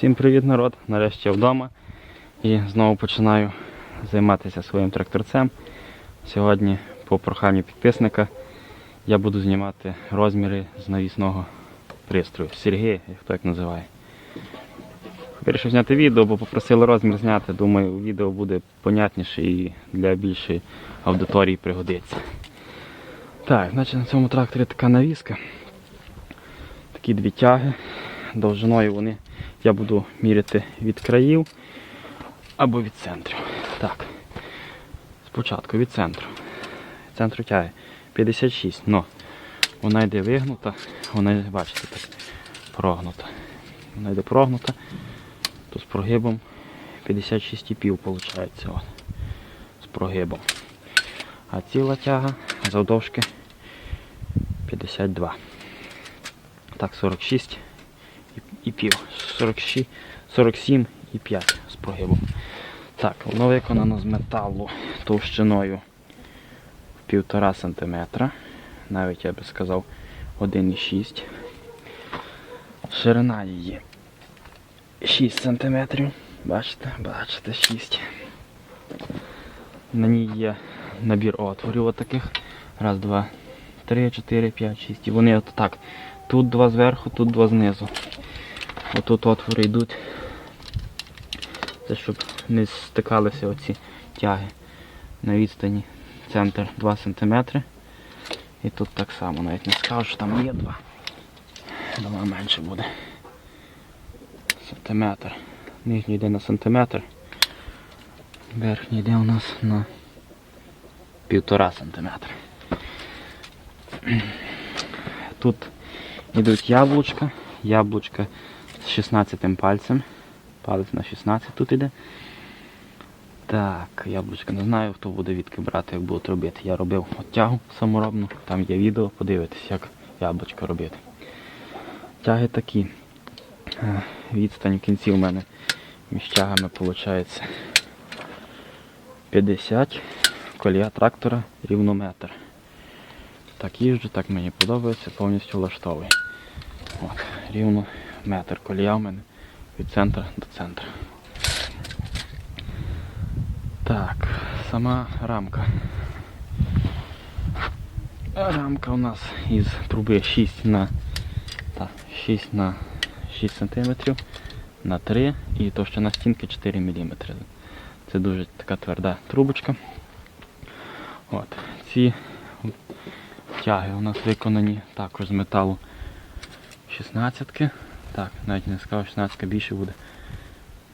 Всім привіт народ! Нарешті я вдома і знову починаю займатися своїм тракторцем. Сьогодні по проханню підписника я буду знімати розміри з навісного пристрою. Сергій, хто як називає. Вирішив зняти відео, бо попросили розмір зняти. Думаю, відео буде понятніше і для більшої аудиторії пригодиться. Так, значить на цьому тракторі така навіска. Такі дві тяги. Довжиною вони я буду міряти від країв або від центрів. Так. Спочатку від центру. Центру тяги 56. Но вона йде вигнута, вона, бачите, так прогнута. Вона йде прогнута, то з прогибом 56,5 виходить. От, з прогибом. А ціла тяга завдовжки 52. Так, 46 і, і пів. 46, 47 і 5 з прогибом. Так, воно виконано з металу товщиною в 1,5 см. Навіть я би сказав 1,6. Ширина її 6 см. Бачите, бачите, 6. На ній є набір отворів отаких. Раз, два, три, чотири, п'ять, шість. І вони от так. Тут два зверху, тут два знизу. Отут отвори йдуть. Це щоб не стикалися оці тяги на відстані. Центр 2 см. І тут так само, навіть не скажу, що там є два. Дома менше буде. Сантиметр. Нижній йде на сантиметр. Верхній йде у нас на півтора сантиметра. Тут йдуть яблучка. Яблучка 16 пальцем. Палець на 16 тут іде. Так, яблучка не знаю, хто буде відки брати, як будуть робити. Я робив оттягу саморобну, там є відео, подивитись, як яблучко робити. Тяги такі. Е, Відстань в кінці у мене між тягами виходить 50. Колія трактора рівно метр. Так їжджу, так мені подобається, повністю влаштовує. От, рівно метр колія в мене від центру до центру. Так, сама рамка. Рамка у нас із труби 6 на, та, 6 на 6 см на 3 і товщина стінки 4 мм. Це дуже така тверда трубочка. От. Ці тяги у нас виконані також з металу 16 Так, навіть не сказав, 16 більше буде.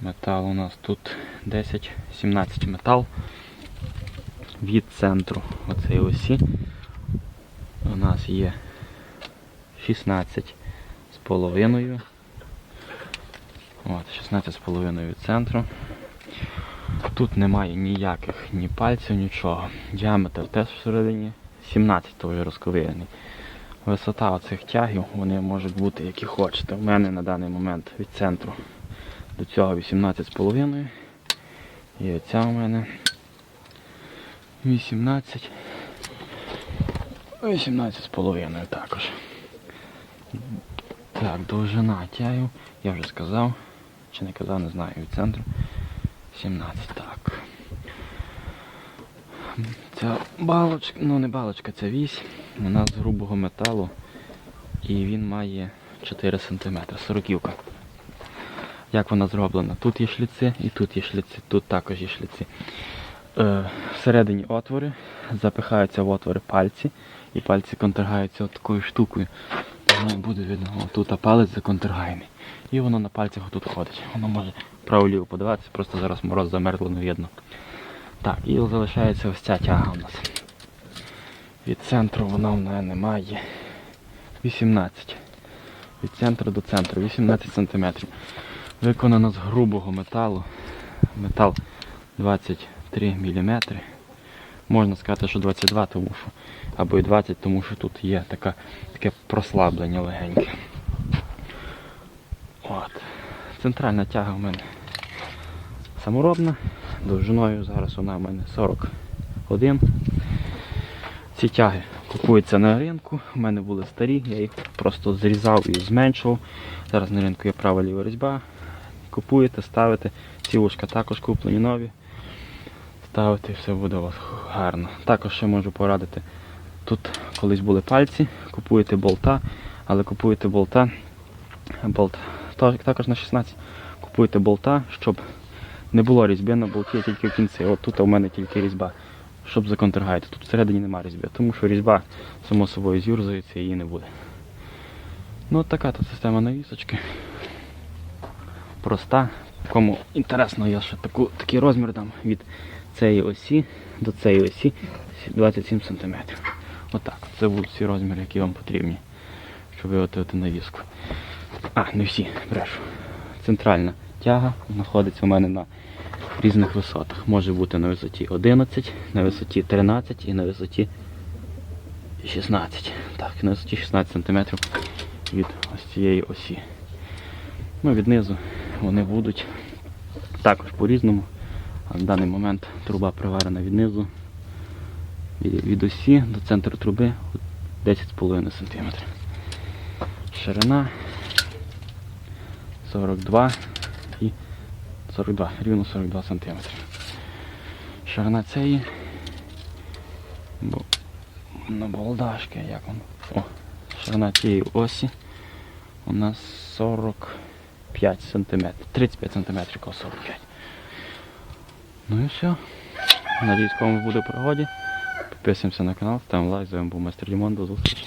Метал у нас тут 10-17 метал від центру оцеї осі. У нас є 16 з половиною. От, 16 з половиною від центру. Тут немає ніяких ні пальців, нічого. Діаметр теж всередині 17 вже розковирений. Висота оцих тягів, вони можуть бути які хочете. У мене на даний момент від центру до цього 18,5. І оця у мене 18. 18,5 також. Так, довжина тягів, я вже сказав. Чи не казав, не знаю, від центру. 17, так. Ця балочка, ну не балочка, це вісь. Вона з грубого металу. І він має 4 см, сороківка. Як вона зроблена? Тут є шліци і тут є шліци, тут також є шліци. Е, всередині отвори, запихаються в отвори пальці, і пальці контрагаються такою штукою. Воно буде видно, о, тут палець законтрагайний. І воно на пальцях отут ходить. Воно може право-ліво подиватися, просто зараз мороз замерзло, не видно. Так, і залишається ось ця тяга у нас. Від центру вона в мене має 18. Від центру до центру 18 см. Виконано з грубого металу. Метал 23 мм. Можна сказати, що 22, тому що або і 20, тому що тут є така, таке прослаблення легеньке. От. Центральна тяга в мене саморобна. Довжиною зараз вона в мене 41. Ці тяги купуються на ринку. У мене були старі, я їх просто зрізав і зменшував. Зараз на ринку є права ліва різьба. купуєте, ставите. Ці вушка також куплені нові. Ставите і все буде у вас гарно. Також ще можу порадити. Тут колись були пальці, купуєте болта, але купуєте болта. Болт також на 16. Купуєте болта, щоб не було різьби на болті, а тільки в кінці. От тут у мене тільки різьба. Щоб законтргайти. Тут всередині немає різьби, тому що різьба само собою зюрзується і її не буде. Ну от така тут система навісочки. Проста. Кому інтересно, я ще таку, такий розмір дам від цієї осі до цієї осі 27 см. Отак. Це будуть всі розміри, які вам потрібні, щоб виготовити навіску. А, не всі, брешу. Центральна тяга знаходиться у мене на різних висотах. Може бути на висоті 11, на висоті 13 і на висоті 16. Так, на висоті 16 см від ось цієї осі. Ну, від низу вони будуть також по-різному. В даний момент труба приварена від низу. Від, осі до центру труби 10,5 см. Ширина 42 і 42, рівно 42 см. Ширина цієї. Бо на як воно. О, ширина цієї осі у нас 45 см. 35 см, 45. Ну і все. Надіюсь, кому буде пригоді. Підписуємося на канал, ставимо лайк, з вами був майстер Дімон, до зустрічі.